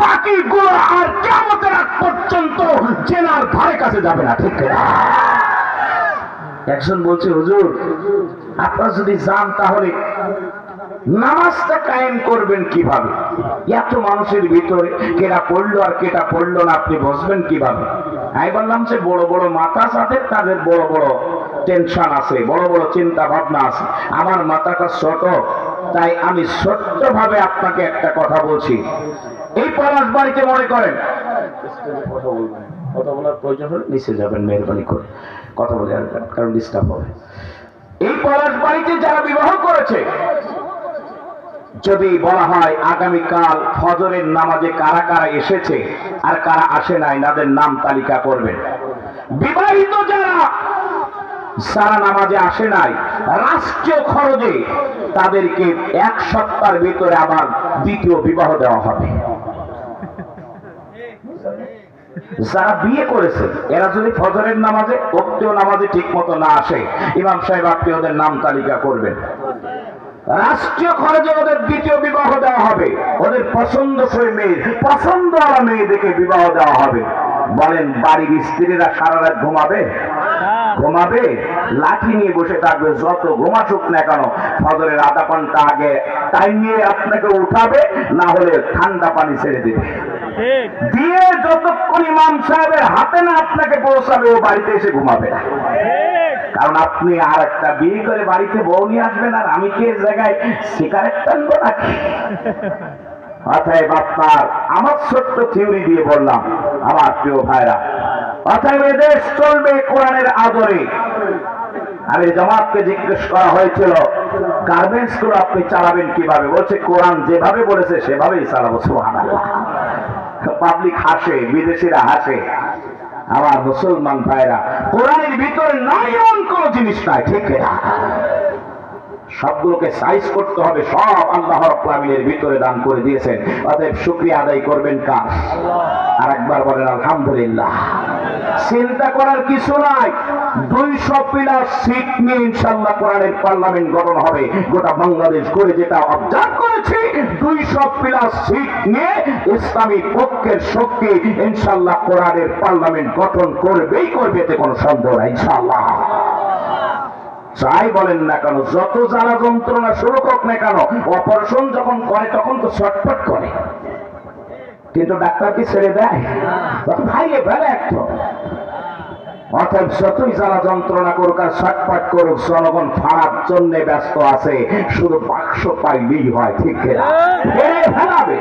বাকিগুলো আর কেমতের আগ পর্যন্ত জেনার ধারে কাছে যাবে না, ঠিক একজন বলছে, হুজুর, আপনারা যদি যান তাহলে নামাজটা কায়েম করবেন কীভাবে? এত মানুষের ভিতরে কেটা পড়ল আর কেটা পড়ল না, আপনি বসবেন কীভাবে? আমি বললাম যে, বড় বড় মাথা সাথে তাদের বড় বড় টেনশন আছে, বড় বড় চিন্তা ভাবনা আছে। আমার মাথাটা ছোট, তাই আমি ছোট্ট ভাবে আপনাকে একটা কথা বলছি। এই পলাশ মনে করেন। কথা বলবেন। কথা বলার প্রয়োজন হলে নিচে যাবেন মেহরবানি করে কথা বলে আসবেন কারণ ডিস্টার্ব হবে। এই পলাশ বাড়িতে যারা বিবাহ করেছে যদি বলা হয় আগামীকাল ফজরের নামাজে কারা কারা এসেছে আর কারা আসে নাই তাদের নাম তালিকা করবেন। বিবাহিত যারা সারা নামাজে আসে নাই রাষ্ট্রীয় খরচে তাদেরকে এক সপ্তাহের ভিতরে আবার দ্বিতীয় বিবাহ দেওয়া হবে। যারা বিয়ে করেছে, এরা যদি ফজরের নামাজে ভক্তীয় নামাজে ঠিক মতো না আসে, ইমাম সাহেব আপনি ওদের নাম তালিকা করবেন। রাষ্ট্রীয় খরচে ওদের দ্বিতীয় বিবাহ দেওয়া হবে। ওদের পছন্দসই মেয়ে পছন্দ মেয়ে দেখে বিবাহ দেওয়া হবে। বলেন, বাড়ির স্ত্রীরা সারা রাত ঘুমাবে? ঘুমাবে? লাঠি নিয়ে বসে থাকবে, যত ঘুমাসুক না কেন, ফজরের আধা ঘণ্টা আগে টাইম নিয়ে আপনাকে উঠাবে, না হলে ঠান্ডা পানি ছেড়ে দেবে। দিয়ে যতক্ষণ ইমাম সাহেবের হাতে না আপনাকে পৌঁছাবে ও বাড়িতে এসে ঘুমাবে। না কারণ আপনি আর একটা বিয়ে করে বাড়িতে বউ নিয়ে আসবেন আর আমি কি জায়গায় সিগারেট টানবো নাকি? অতএব আপনার আমার ছোট্ট থিওরি দিয়ে বললাম আমার প্রিয় ভাইরা অতএব এদেশ চলবে কোরআনের আদরে। আমি জামাতকে জিজ্ঞেস করা হয়েছিল গার্মেন্টসগুলো আপনি চালাবেন কীভাবে? বলছে কোরআন যেভাবে বলেছে সেভাবেই চালাবো সুবহানাল্লাহ। পাবলিক হাসে, বিদেশিরা হাসে। আমার মুসলমান ভাইরা, কোরআনের ভিতরে নাই এমন কোন জিনিস নাই, ঠিক না সবগুলোকে সাইজ করতে হবে, সব আল্লাহ রাব্বুল ভিতরে দান করে দিয়েছেন। অতএব শুকরিয়া আদায় করবেন কার? আর একবার বলেন, আলহামদুলিল্লাহ। চিন্তা করার কিছু নাই। দুইশো পিলার সিট নিয়ে ইনশাল্লাহ কোরআনের পার্লামেন্ট গঠন হবে। গোটা বাংলাদেশ করে যেটা অবজার্ভ পিলার সিট নিয়ে ইসলামী পক্ষের শক্তি ইনশাল্লাহ কোরআনের পার্লামেন্ট গঠন করবেই করবে, এতে কোনো সন্দেহ নাই ইনশাল্লাহ যাই বলেন না কেন, যত জ্বালা যন্ত্রণা শুরু না কেন অপারেশন যখন করে, তখন তো ছটফট করে। কিন্তু ডাক্তার কি ছেড়ে দেয়? ভাইয়ে ফেলে একটু। অর্থাৎ যতই যারা যন্ত্রণা করুক আর সাটপাট করুক জনগণ ফাড়ার জন্য ব্যস্ত আছে শুধু বাক্স পাইলেই হয় ঠিক ফেরাবে ফেলাবে।